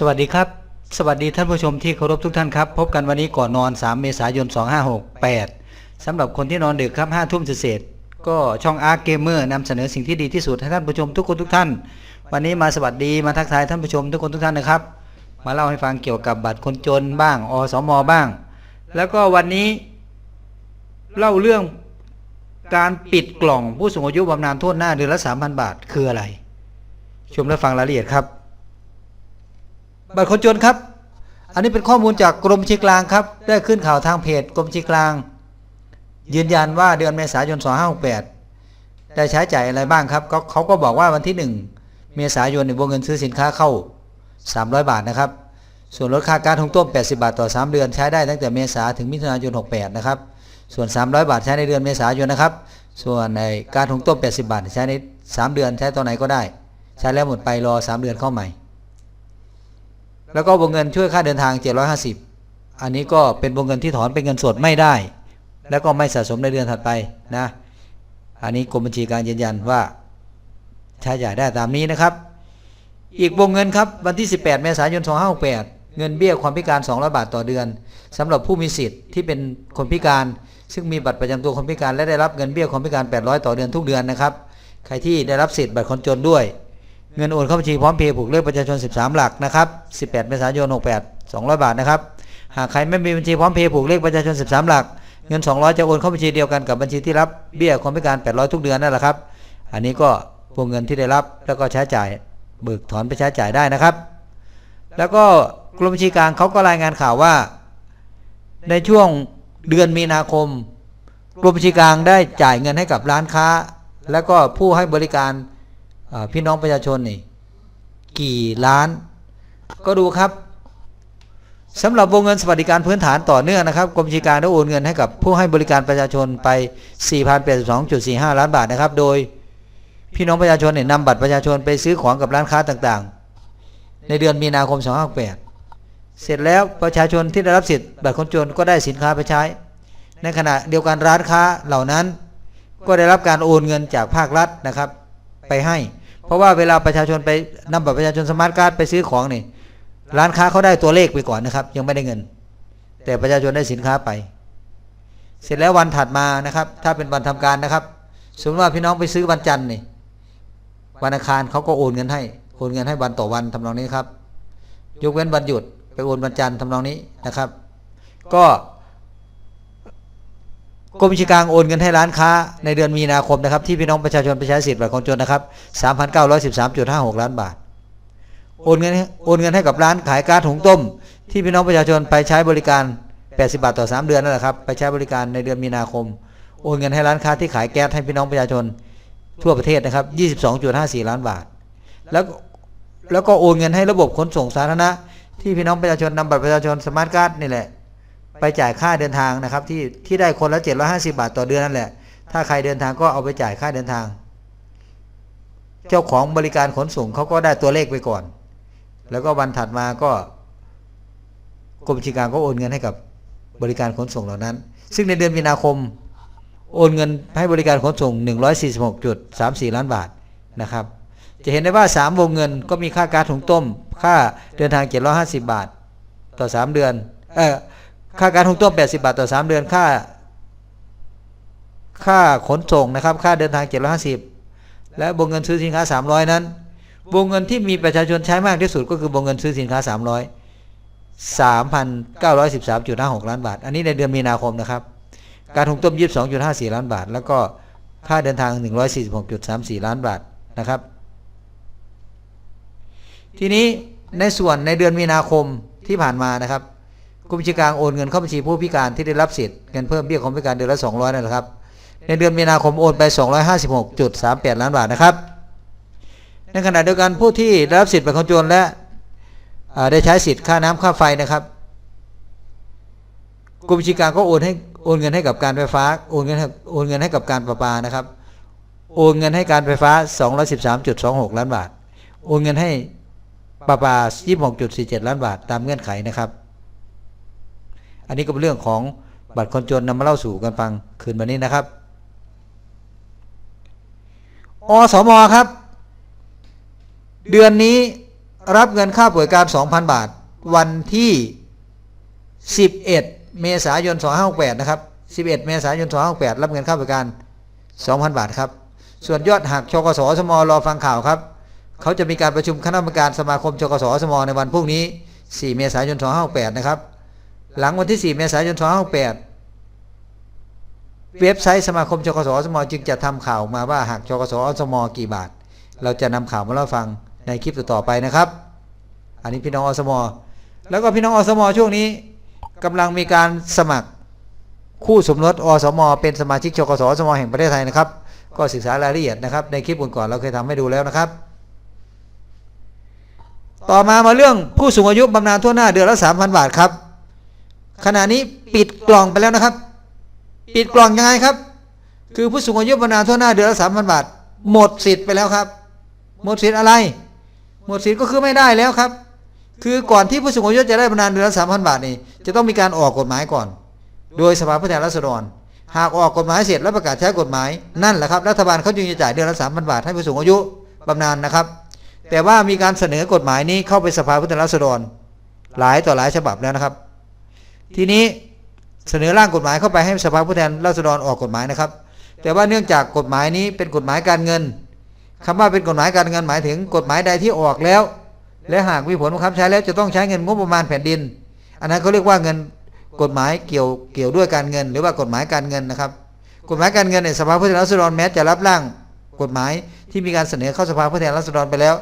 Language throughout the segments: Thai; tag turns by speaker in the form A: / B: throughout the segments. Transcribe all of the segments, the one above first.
A: สวัสดีครับ สวัสดีท่านผู้ชมที่เคารพทุกท่านครับ พบกันวันนี้ก่อนนอน 3 เมษายน 2568สำหรับคนที่นอนดึกครับ5ทุ่มเศษก็ช่องอาร์เกมเมอร์นำเสนอสิ่งที่ดีที่สุดให้ท่านผู้ชมทุกคนทุกท่าน วันนี้มาสวัสดีมาทักทายท่านผู้ชมทุกคนทุกท่านนะครับ มาเล่าให้ฟังเกี่ยวกับบัตรคนจนบ้าง อสมบ้าง แล้วก็วันนี้ เล่าเรื่องการปิดกล่องผู้สูงอายุบำนาญโทษหน้าเดือนละ3,000 บาทคืออะไร ชมและฟังรายละเอียดครับ บัตรคนจนครับ อันนี้เป็นข้อมูลจากกรมชีกลางครับ ได้ขึ้นข่าวทางเพจกรมชีกลาง ยืนยันว่าเดือนเมษายน 2568 ได้ใช้จ่ายอะไรบ้างครับเขาก็บอกว่าวันที่ 1 เมษายนในวงเงินซื้อสินค้าเข้า 300 บาทนะครับ ส่วนลดค่าการทุงต้ม 80 บาทต่อ 3 เดือนใช้ได้ตั้งแต่เมษาถึงมิถุนายน 68 นะครับ ส่วน 300 บาทใช้ในเดือนเมษายนนะครับ ส่วนในการทุงต้ม 80 บาทใช้ใน 3 เดือนใช้ตอนไหนก็ได้ ใช้แล้วหมดไปรอ 3 เดือนเข้าใหม่ แล้วก็วงเงินช่วยค่าเดินทาง 750 อันนี้ก็เป็นวงเงินที่ถอนเป็นเงินสดไม่ได้ แล้วก็ไม่สะสมในเดือนถัดไปนะ อันนี้กรมบัญชีการยืนยันว่าใช้จ่ายได้ตามนี้นะครับ อีกวงเงินครับวันที่ 18 เมษายน 2568 เงินเบี้ยความพิการ 200 บาทต่อเดือนสำหรับผู้มีสิทธิ์ที่เป็นคนพิการ ซึ่งมีบัตรประจำตัวคนพิการและได้รับเงินเบี้ยความพิการ 800 ต่อเดือนทุกเดือนนะครับ ใครที่ได้รับสิทธิ์บัตรคนจนด้วย เงินโอนเข้าบัญชีพร้อมเพย์ผูกเลขประชาชน 13 หลักนะครับ 18 เมษายน 68 200 บาทนะครับ หากใครไม่มีบัญชีพร้อมเพย์ผูกเลขประชาชน 13 หลัก เงิน 200 จะโอนเข้าบัญชีเดียวกันกับบัญชีที่รับเบี้ยความพิการ 800 ทุกเดือนนั่นแหละครับ อันนี้ก็วงเงินที่ได้รับแล้วก็ใช้จ่ายเบิกถอนไปใช้จ่ายได้นะครับ แล้วก็กรมบัญชีกลางเขาก็รายงานข่าวว่า ในช่วงเดือนมีนาคม กรมบัญชีกลางได้จ่ายเงินให้กับร้านค้า แล้วก็ผู้ให้บริการ พี่น้องประชาชนนี่กี่ล้าน ก็ดูครับสำหรับวงเงินสวัสดิการพื้นฐานต่อเนื่องนะครับกรมชีกางได้โอนเงินให้กับผู้ให้บริการประชาชนไป 4,082.45 ล้านบาทนะครับ โดยพี่น้องประชาชนเนี่ยนำบัตรประชาชนไปซื้อของกับร้านค้าต่างๆ ในเดือนมีนาคม 2568 เสร็จแล้วประชาชนที่ได้รับสิทธิ์บัตรคนจนก็ได้สินค้าไปใช้ ในขณะเดียวกันร้านค้าเหล่านั้น ก็ได้รับการโอนเงินจากภาครัฐนะครับ ไปให้ เพราะว่าเวลาประชาชนไปนำบัตรประชาชนสมาร์ทการ์ดไปซื้อของนี่ ร้านค้าเขาได้ตัวเลขไปก่อนนะครับ ยังไม่ได้เงิน แต่ประชาชนได้สินค้าไป เสร็จแล้ววันถัดมานะครับ ถ้าเป็นวันทำการนะครับ สมมติว่าพี่น้องไปซื้อวันจันทร์นี่วันอังคารเขาก็โอนเงินให้โอนเงินให้วันต่อวันทำนองนี้ครับ ยกเว้นวันหยุดไปโอนวันจันทร์ทำนองนี้นะครับ ก็ กรมบัญชีกางโอนเงินให้ร้านค้าในเดือนมีนาคมนะครับที่พี่น้องประชาชนไปใช้สิทธิ์บัตรคนจนนะครับ 3,913.56 ล้านบาท โอนเงินโอนเงินให้กับร้านขายก๊าซหุงต้ม ที่พี่น้องประชาชนไปใช้บริการ 80 บาทต่อ 3 เดือนนั่นแหละครับไปใช้บริการในเดือนมีนาคม โอนเงินให้ร้านค้าที่ขายแก๊สให้พี่น้องประชาชนทั่วประเทศนะครับ 22.54 ล้านบาท แล้วแล้วก็โอนเงินให้ระบบขนส่งสาธารณะที่พี่น้องประชาชนนำบัตรประชาชนสมาร์ทการ์ดนี่แหละ ไปจ่ายค่าเดินทางนะครับ ที่ที่ได้คนละ750 บาทต่อเดือนนั่นแหละ ถ้าใครเดินทางก็เอาไปจ่ายค่าเดินทาง เจ้าของบริการขนส่งเขาก็ได้ตัวเลขไปก่อน แล้วก็วันถัดมาก็กรมบัญชีกลางก็โอนเงินให้กับบริการขนส่งเหล่านั้น ซึ่งในเดือนมีนาคม โอนเงินให้บริการขนส่ง 146.34 ล้านบาทนะครับ จะเห็นได้ว่า 3 วงเงินก็มีค่ากาซถุงต้ม ค่าเดินทาง 750 บาท ต่อ 3 เดือน เออ ค่ากาซถุงต้ม 80 บาทต่อ 3 เดือนค่า ค่าขนส่งนะครับ ค่าเดินทาง 750 และวงเงินซื้อสินค้า 300 นั้น วงเงินที่มีประชาชนใช้มากที่สุดก็คือวงเงินซื้อสินค้า 300 3,913.56 ล้านบาท อันนี้ในเดือนมีนาคมนะครับ การถุงต้ม 22.54 ล้านบาท แล้วก็ค่าเดินทาง 146.34 ล้านบาทนะครับ ทีนี้ในส่วนในเดือนมีนาคมที่ผ่านมานะครับ กรมบัญชีกลางโอนเงินเข้าบัญชีผู้พิการที่ได้รับสิทธิ์เงินเพิ่มเบี้ยคนพิการเดือนละ200นั่นแหละครับ ในเดือนมีนาคมโอนไป 256.38 ล้านบาทนะครับ ในขณะเดียวกันผู้ที่ได้รับสิทธิ์บัตรคนจนและได้ใช้สิทธิ์ค่าน้ำค่าไฟนะครับกรมบัญชีกลางก็โอนให้โอนเงินให้กับการไฟฟ้าโอนเงินโอนเงินให้กับการประปานะครับ โอนเงินให้การไฟฟ้า 213.26 ล้านบาท โอนเงินให้ประปา 26.47 ล้านบาท ตามเงื่อนไขนะครับ อันนี้ก็เป็นเรื่องของบัตรคนจนนำมาเล่าสู่กันฟังคืนวันนี้นะครับ อสมครับ เดือนนี้รับเงินค่าป่วยการ 2,000 บาท วันที่ 11 เมษายน 2568 นะครับ 11 เมษายน 2568 รับเงินค่าป่วยการ 2,000 บาทครับ ส่วนยอดหักชกสสมรอฟังข่าวครับ เขาจะมีการประชุมคณะกรรมการสมาคมชกสสมในวันพรุ่งนี้ 4 เมษายน 2568 นะครับ หลังวันที่ 4 เมษายน 2568 เว็บไซต์สมาคมชกสอสมจึงจะทำข่าวมาว่าหากชกสอสมกี่บาท เราจะนำข่าวมาเล่าฟังในคลิปต่อๆไปนะครับ อันนี้พี่น้องอสมแล้วก็พี่น้องอสมช่วงนี้กำลังมีการสมัครคู่สมรสอสมเป็นสมาชิกชกสอสมแห่งประเทศไทยนะครับ ก็ศึกษารายละเอียดนะครับ ในคลิปก่อนๆเราเคยทำให้ดูแล้วนะครับ ต่อมามาเรื่องผู้สูงอายุบำนาญทั่วหน้าเดือนละ3,000 บาทครับ ขณะนี้ปิดกล่องไปแล้วนะครับ ปิดกล่องยังไงครับ คือผู้สูงอายุบำนาญทั่วหน้าเดือนละสามพันบาท หมดสิทธิ์ไปแล้วครับ หมดสิทธิ์อะไร หมดสิทธิ์ก็คือไม่ได้แล้วครับ คือก่อนที่ผู้สูงอายุจะได้บำนาญเดือนละสามพันบาทนี่จะต้องมีการออกกฎหมายก่อน โดยสภาผู้แทนราษฎร หากออกกฎหมายเสร็จแล้วประกาศใช้กฎหมายนั่นแหละครับรัฐบาลเขาจึงจะจ่ายเดือนละสามพันบาทให้ผู้สูงอายุบำนาญนะครับ แต่ว่ามีการเสนอกฎหมายนี้เข้าไปสภาผู้แทนราษฎร หลายต่อหลายฉบับแล้วนะครับ ทีนี้เสนอร่างกฎหมายเข้าไปให้สภาผู้แทนราษฎรออกกฎหมายนะครับ แต่ว่าเนื่องจากกฎหมายนี้เป็นกฎหมายการเงินคำว่าเป็นกฎหมายการเงินหมายถึงกฎหมายใดที่ออกแล้ว และหากมีผลบังคับใช้แล้วจะต้องใช้เงินงบประมาณแผ่นดิน อันนั้นเขาเรียกว่าเงินกฎหมายเกี่ยวเกี่ยวด้วยการเงิน หรือว่ากฎหมายการเงินนะครับ กฎหมายการเงินในยสภาผู้แทนราษฎรแม้จะรับร่างกฎหมายที่มีการเสนอเข้าสภาผู้แทนราษฎรไปแล้ว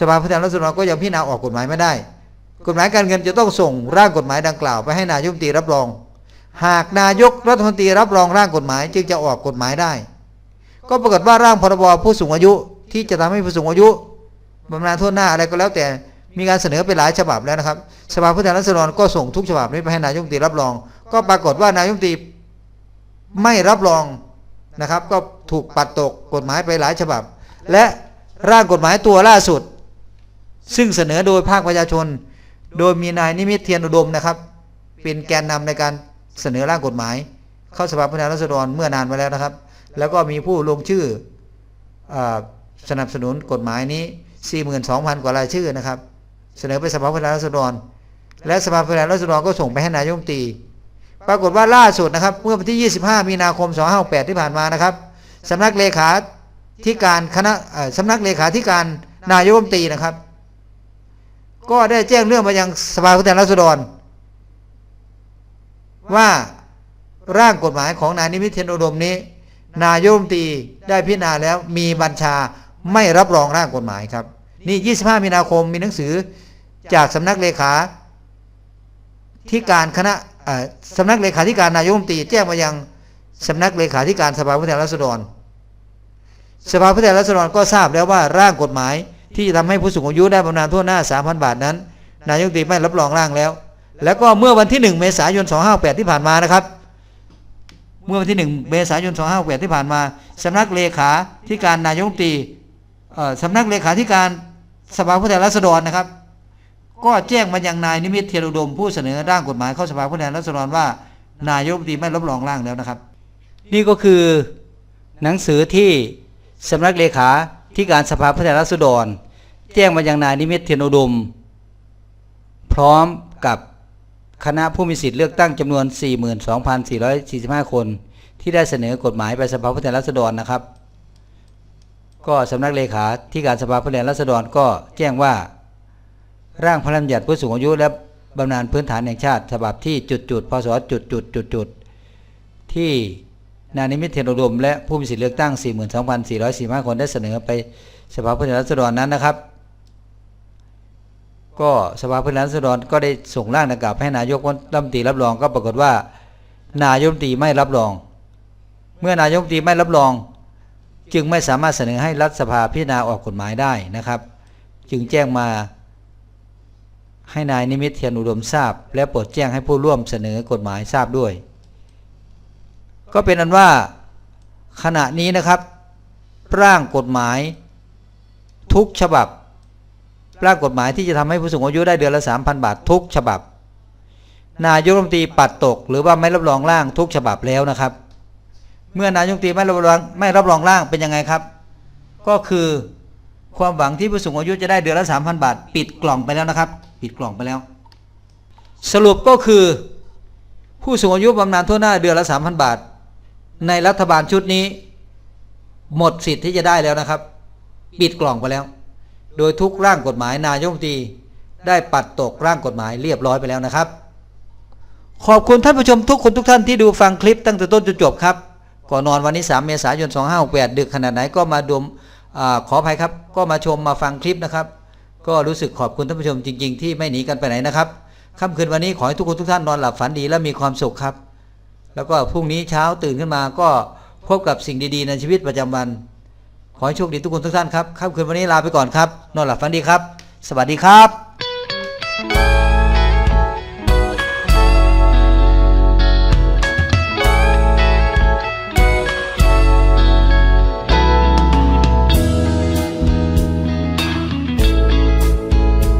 A: สภาผู้แทนราษฎรก็ยังพิจารณาออกกฎหมายไม่ได้ กฎหมายการเงินจะต้องส่งร่างกฎหมายดังกล่าวไปให้นายกรัฐมนตรีรับรอง หากนายกรัฐมนตรีรับรองร่างกฎหมาย จึงจะออกกฎหมายได้ ก็ปรากฏว่าร่างพรบผู้สูงอายุที่จะทำให้ผู้สูงอายุบำนาญทั่วหน้าอะไรก็แล้วแต่มีการเสนอไปหลายฉบับแล้วนะครับ สภาผู้แทนราษฎรก็ส่งทุกฉบับนี้ไปให้นายกรัฐมนตรีรับรอง ก็ปรากฏว่านายกรัฐมนตรีไม่รับรองนะครับ ก็ถูกปัดตกกฎหมายไปหลายฉบับ และร่างกฎหมายตัวล่าสุด ซึ่งเสนอโดยภาคประชาชน โดยมีนายนิมิตเทียนอุดมนะครับ เป็นแกนนำในการเสนอร่างกฎหมาย เข้าสภาผู้แทนราษฎรเมื่อนานมาแล้วนะครับ แล้วก็มีผู้ลงชื่ออสนับสนุนกฎหมายนี้ 42,000 กว่ารายชื่อนะครับ เสนอไปสภาผู้แทนราษฎร และสภาผู้แทนราษฎรก็ส่งไปให้นายกรัฐมนตรีปรากฏว่าล่าสุดนะครับเมื่อวันที่ 25 มีนาคม 2568 ที่ผ่านมานะครับสำนักเลขาธิการคณะสำนักเลขาธิการนายกรัฐมนตรีนะครับ ก็ได้แจ้งเรื่องมายังสภาผู้แทนราษฎร ว่าร่างกฎหมายของนายนิมิตเทียนอุดมนี้ นายกรัฐมนตรีได้พิจารณาแล้วมีบัญชาไม่รับรองร่างกฎหมายครับ นี่ 25 มีนาคมมีหนังสือจากสำนักเลขาที่การคณะเอ่อสำนักเลขาธิการนายกรัฐมนตรีแจ้งมายังสำนักเลขาธิการสภาผู้แทนราษฎร สภาผู้แทนราษฎรก็ทราบแล้วว่าร่างกฎหมาย ที่จะทำให้ผู้สูงอายุได้บำนาญทั่วหน้า 3,000 บาทนั้น นายกตีไม่รับรองร่างแล้ว แล้วก็เมื่อวันที่ 1 เมษายน 258 ที่ผ่านมานะครับ เมื่อวันที่ 1 เมษายน 258 ที่ผ่านมาสำนักเลขาธิการนายกตีสำนักเลขาธิการสภาผู้แทนราษฎรนะครับ ก็แจ้งมายังนายนิมิตเทียนอุดมผู้เสนอร่างกฎหมายเข้าสภาผู้แทนราษฎรว่า นายกรัฐมนตรีไม่รับรองร่างแล้วนะครับ นี่ก็คือหนังสือที่สำนักเลขา ที่การสภาผู้แทนราษฎร แจ้งมายังนายนิมิตเทียนอุดม พร้อมกับคณะผู้มีสิทธิ์เลือกตั้งจำนวน 42,445 คน ที่ได้เสนอกฎหมายไปสภาผู้แทนราษฎรนะครับ ก็สำนักเลขาที่การสภาผู้แทนราษฎรก็แจ้งว่า ร่างพระราชบัญญัติผู้สูงอายุและบำนาญพื้นฐานแห่งชาติฉบับที่จุดจุดพศจุดจุดจุดจุดที่ นายนิมิตเทียนอุดมและผู้มีสิทธิเลือกตั้ง 42,445 คนได้เสนอไปสภาผู้แทนราษฎรนั้นนะครับ ก็สภาผู้แทนราษฎรก็ได้ส่งร่างดังกล่าวให้นายกรัฐมนตรีรับรองก็ปรากฏว่า นายกรัฐมนตรีไม่รับรอง เมื่อนายกรัฐมนตรีไม่รับรอง จึงไม่สามารถเสนอให้รัฐสภาพิจารณาออกกฎหมายได้นะครับ จึงแจ้งมาให้นายนิมิตเทียนอุดมทราบ และโปรดแจ้งให้ผู้ร่วมเสนอกฎหมายทราบด้วย ก็เป็นอันว่าขณะนี้นะครับ ร่างกฎหมาย ทุกฉบับ ร่างกฎหมายที่จะทำให้ผู้สูงอายุได้เดือนละ 3,000 บาททุกฉบับ นายกรัฐมนตรีปัดตก หรือว่าไม่รับรองร่างทุกฉบับแล้วนะครับ เมื่อนายกรัฐมนตรีไม่รับรองไม่รับรองร่างเป็นยังไงครับ ก็คือความหวังที่ผู้สูงอายุจะได้เดือนละ 3,000 บาท ปิดกล่องไปแล้วนะครับ ปิดกล่องไปแล้ว สรุปก็คือ ผู้สูงอายุบำนาญทั่วหน้าเดือนละ 3,000 บาท ในรัฐบาลชุดนี้ หมดสิทธิ์ที่จะได้แล้วนะครับ ปิดกล่องไปแล้ว โดยทุกร่างกฎหมายนายกรัฐมนตรีได้ปัดตกร่างกฎหมายเรียบร้อยไปแล้วนะครับ ขอบคุณท่านผู้ชมทุกคนทุกท่านที่ดูฟังคลิปตั้งแต่ต้นจนจบครับก่อนนอนวันนี้ 3 เมษายน 2568 ดึกขนาดไหนก็มาดมอขออภัยครับ ก็มาชมมาฟังคลิปนะครับ ก็รู้สึกขอบคุณท่านผู้ชมจริง ๆ ที่ไม่หนีกันไปไหนนะครับค่ำคืนวันนี้ขอให้ทุกคนทุกท่านนอนหลับฝันดีและมีความสุขครับ แล้วก็พรุ่งนี้เช้าตื่นขึ้นมาก็พบกับสิ่งดีๆ ในชีวิตประจำวัน ขอให้โชคดีทุกคนทุกท่านครับค่ำคืนวันนี้ลาไปก่อนครับ นอนหลับฝันดีครับ สวัสดีครับ